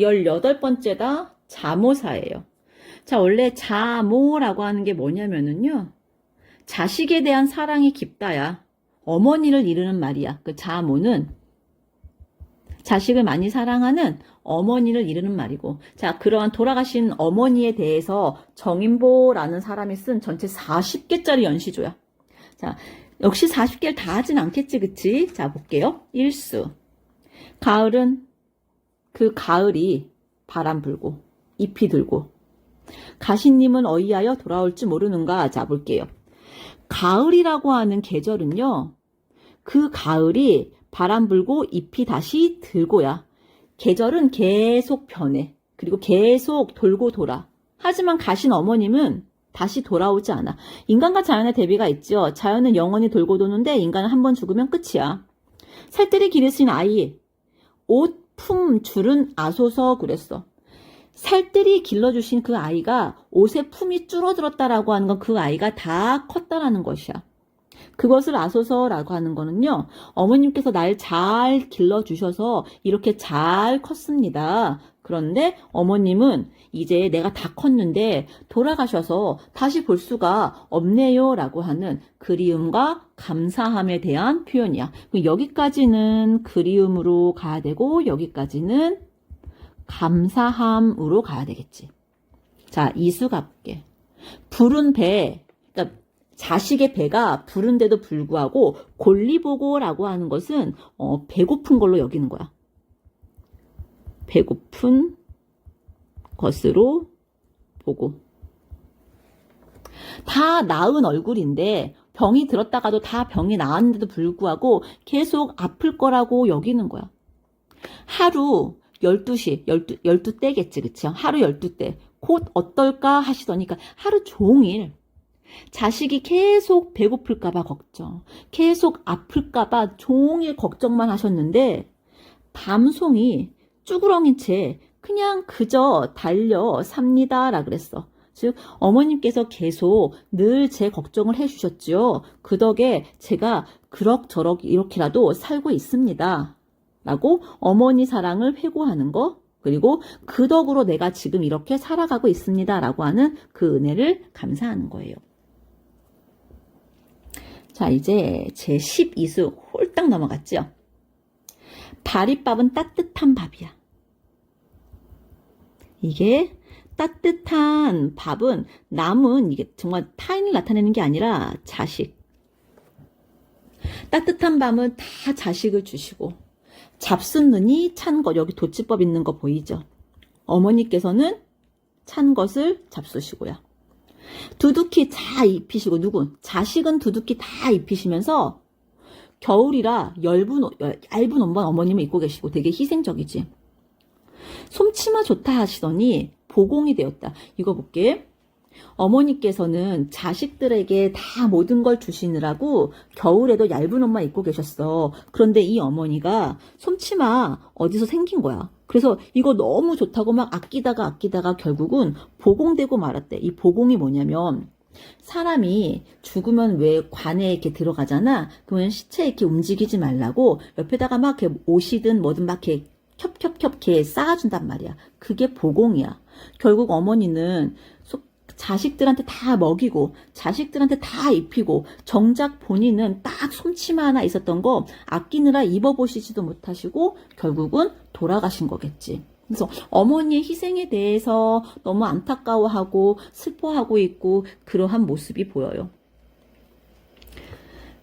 18번째가 자모사예요. 자, 원래 자모라고 하는 게 뭐냐면은요. 자식에 대한 사랑이 깊다야. 어머니를 이르는 말이야. 그 자모는 자식을 많이 사랑하는 어머니를 이르는 말이고. 자, 그러한 돌아가신 어머니에 대해서 정인보라는 사람이 쓴 전체 40개짜리 연시조야. 자, 역시 40개를 다 하진 않겠지, 그치? 자, 볼게요. 일수. 가을은 그 가을이 바람 불고 잎이 들고 가시님은 어이하여 돌아올지 모르는가 자 볼게요. 가을이라고 하는 계절은요. 그 가을이 바람 불고 잎이 다시 들고야. 계절은 계속 변해. 그리고 계속 돌고 돌아. 하지만 가신 어머님은 다시 돌아오지 않아. 인간과 자연의 대비가 있죠. 자연은 영원히 돌고 도는데 인간은 한 번 죽으면 끝이야. 살뜰히 기르신 아이, 옷, 품, 줄은 아소서 그랬어. 살뜰히 길러주신 그 아이가 옷의 품이 줄어들었다라고 하는 건 그 아이가 다 컸다라는 것이야. 그것을 아소서라고 하는 거는요, 어머님께서 날 잘 길러주셔서 이렇게 잘 컸습니다. 그런데 어머님은 이제 내가 다 컸는데 돌아가셔서 다시 볼 수가 없네요. 라고 하는 그리움과 감사함에 대한 표현이야. 여기까지는 그리움으로 가야 되고, 여기까지는 감사함으로 가야 되겠지. 자, 이수 가볼게. 부른 배, 그러니까 자식의 배가 부른데도 불구하고 골리보고라고 하는 것은 어, 배고픈 걸로 여기는 거야. 배고픈 것으로 보고. 다 나은 얼굴인데 병이 들었다가도 다 병이 나았는데도 불구하고 계속 아플 거라고 여기는 거야. 하루 12시, 12, 12대겠지, 그쵸? 하루 12대. 곧 어떨까 하시더니까 하루 종일 자식이 계속 배고플까봐 걱정, 계속 아플까봐 종일 걱정만 하셨는데, 밤송이 쭈구렁인 채 그냥 그저 달려 삽니다 라 그랬어. 즉 어머님께서 계속 늘 제 걱정을 해주셨죠. 그 덕에 제가 그럭저럭 이렇게라도 살고 있습니다. 라고 어머니 사랑을 회고하는 거 그리고 그 덕으로 내가 지금 이렇게 살아가고 있습니다. 라고 하는 그 은혜를 감사하는 거예요. 자, 이제 제 12수 홀딱 넘어갔죠? 다리밥은 따뜻한 밥이야. 이게 따뜻한 밥은 남은 이게 정말 타인을 나타내는 게 아니라 자식. 따뜻한 밥은 다 자식을 주시고 잡순 눈이 찬 것, 여기 도치법 있는 거 보이죠? 어머니께서는 찬 것을 잡수시고요. 두둑히 다 입히시고, 누군? 자식은 두둑히 다 입히시면서 겨울이라 얇은, 옷, 얇은 옷만 어머님은 입고 계시고 되게 희생적이지. 솜치마 좋다 하시더니 보공이 되었다. 이거 볼게. 어머니께서는 자식들에게 다 모든 걸 주시느라고 겨울에도 얇은 옷만 입고 계셨어. 그런데 이 어머니가 솜치마 어디서 생긴 거야. 그래서 이거 너무 좋다고 막 아끼다가 아끼다가 결국은 보공되고 말았대. 이 보공이 뭐냐면 사람이 죽으면 왜 관에 이렇게 들어가잖아. 그러면 시체 이렇게 움직이지 말라고 옆에다가 막 이렇게 옷이든 뭐든 막 이렇게 겹겹겹 이렇게 쌓아준단 말이야. 그게 보공이야. 결국 어머니는 자식들한테 다 먹이고 자식들한테 다 입히고 정작 본인은 딱 솜치마 하나 있었던 거 아끼느라 입어보시지도 못하시고 결국은 돌아가신 거겠지. 그래서 어머니의 희생에 대해서 너무 안타까워하고 슬퍼하고 있고 그러한 모습이 보여요.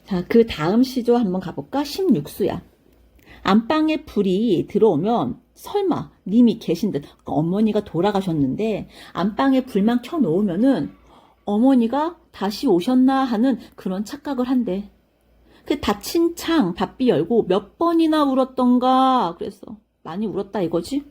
자, 그 다음 시조 한번 가볼까? 16수야. 안방에 불이 들어오면 설마 님이 계신 듯 어머니가 돌아가셨는데 안방에 불만 켜놓으면은 어머니가 다시 오셨나 하는 그런 착각을 한대. 그 닫힌 창 바삐 열고 몇 번이나 울었던가 그랬어. 많이 울었다 이거지?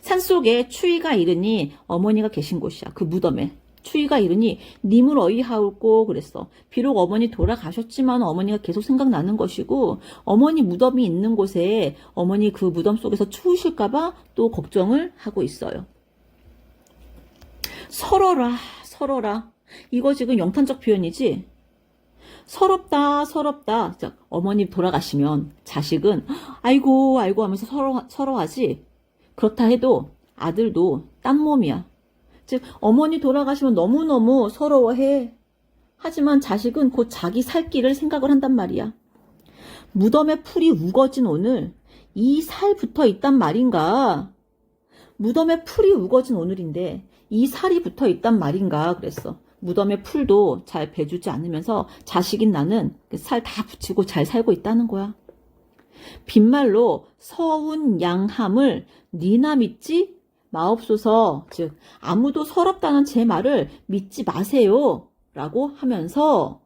산속에 추위가 이르니 어머니가 계신 곳이야. 그 무덤에. 추위가 이르니 님을 어이하올고 그랬어. 비록 어머니 돌아가셨지만 어머니가 계속 생각나는 것이고 어머니 무덤이 있는 곳에 어머니 그 무덤 속에서 추우실까봐 또 걱정을 하고 있어요. 서러라 서러라 이거 지금 영탄적 표현이지. 서럽다 서럽다 어머니 돌아가시면 자식은 아이고 아이고 하면서 서러 서러하지. 그렇다 해도 아들도 딴 몸이야. 즉, 어머니 돌아가시면 너무너무 서러워해. 하지만 자식은 곧 자기 살 길을 생각을 한단 말이야. 무덤에 풀이 우거진 오늘, 이 살 붙어 있단 말인가? 무덤에 풀이 우거진 오늘인데, 이 살이 붙어 있단 말인가? 그랬어. 무덤에 풀도 잘 베주지 않으면서 자식인 나는 그 살 다 붙이고 잘 살고 있다는 거야. 빈말로 서운 양함을 니나 믿지 마옵소서 즉 아무도 서럽다는 제 말을 믿지 마세요. 라고 하면서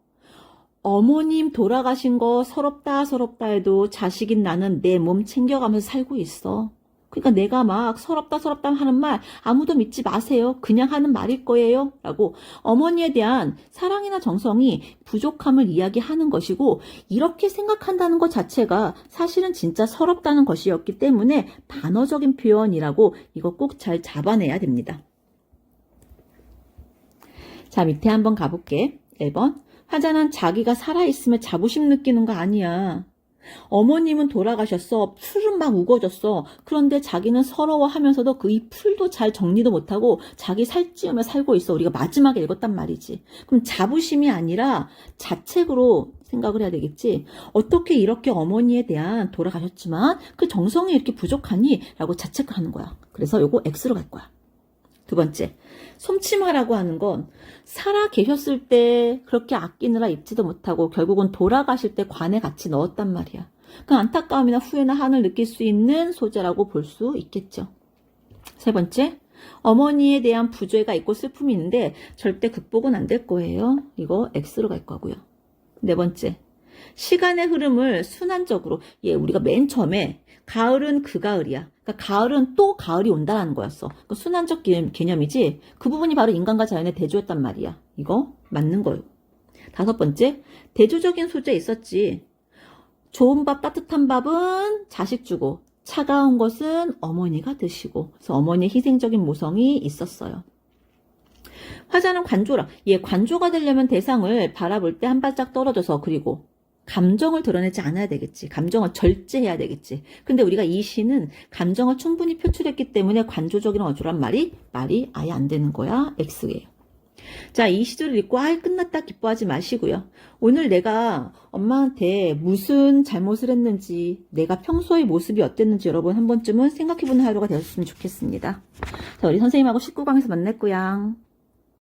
어머님 돌아가신 거 서럽다 서럽다 해도 자식인 나는 내 몸 챙겨가면서 살고 있어 그러니까 내가 막 서럽다 서럽다 하는 말 아무도 믿지 마세요 그냥 하는 말일 거예요 라고 어머니에 대한 사랑이나 정성이 부족함을 이야기하는 것이고 이렇게 생각한다는 것 자체가 사실은 진짜 서럽다는 것이었기 때문에 반어적인 표현이라고 이거 꼭 잘 잡아내야 됩니다. 자, 밑에 한번 가볼게. 1번. 화자는 자기가 살아있으면 자부심 느끼는 거 아니야. 어머님은 돌아가셨어. 풀은 막 우거졌어. 그런데 자기는 서러워하면서도 그 이 풀도 잘 정리도 못하고 자기 살찌우며 살고 있어. 우리가 마지막에 읽었단 말이지. 그럼 자부심이 아니라 자책으로 생각을 해야 되겠지. 어떻게 이렇게 어머니에 대한 돌아가셨지만 그 정성이 이렇게 부족하니? 라고 자책을 하는 거야. 그래서 요거 X로 갈 거야. 두 번째, 솜치마라고 하는 건 살아 계셨을 때 그렇게 아끼느라 입지도 못하고 결국은 돌아가실 때 관에 같이 넣었단 말이야. 그 안타까움이나 후회나 한을 느낄 수 있는 소재라고 볼 수 있겠죠. 세 번째, 어머니에 대한 부조가 있고 슬픔이 있는데 절대 극복은 안 될 거예요. 이거 X로 갈 거고요. 네 번째, 시간의 흐름을 순환적으로, 예, 우리가 맨 처음에 가을은 그 가을이야. 그러니까 가을은 또 가을이 온다라는 거였어. 그 순환적 개- 개념이지. 그 부분이 바로 인간과 자연의 대조였단 말이야. 이거 맞는 거요. 다섯 번째, 대조적인 소재 있었지. 좋은 밥, 따뜻한 밥은 자식 주고, 차가운 것은 어머니가 드시고, 그래서 어머니의 희생적인 모성이 있었어요. 화자는 관조라. 예, 관조가 되려면 대상을 바라볼 때 한 발짝 떨어져서 그리고 감정을 드러내지 않아야 되겠지. 감정을 절제해야 되겠지. 근데 우리가 이 시는 감정을 충분히 표출했기 때문에 관조적인 어조란 말이 말이 아예 안 되는 거야. X예요. 자, 이 시조를 읽고 아, 끝났다 기뻐하지 마시고요. 오늘 내가 엄마한테 무슨 잘못을 했는지, 내가 평소의 모습이 어땠는지 여러분 한 번쯤은 생각해 보는 하루가 되었으면 좋겠습니다. 자, 우리 선생님하고 19강에서 만날 거야.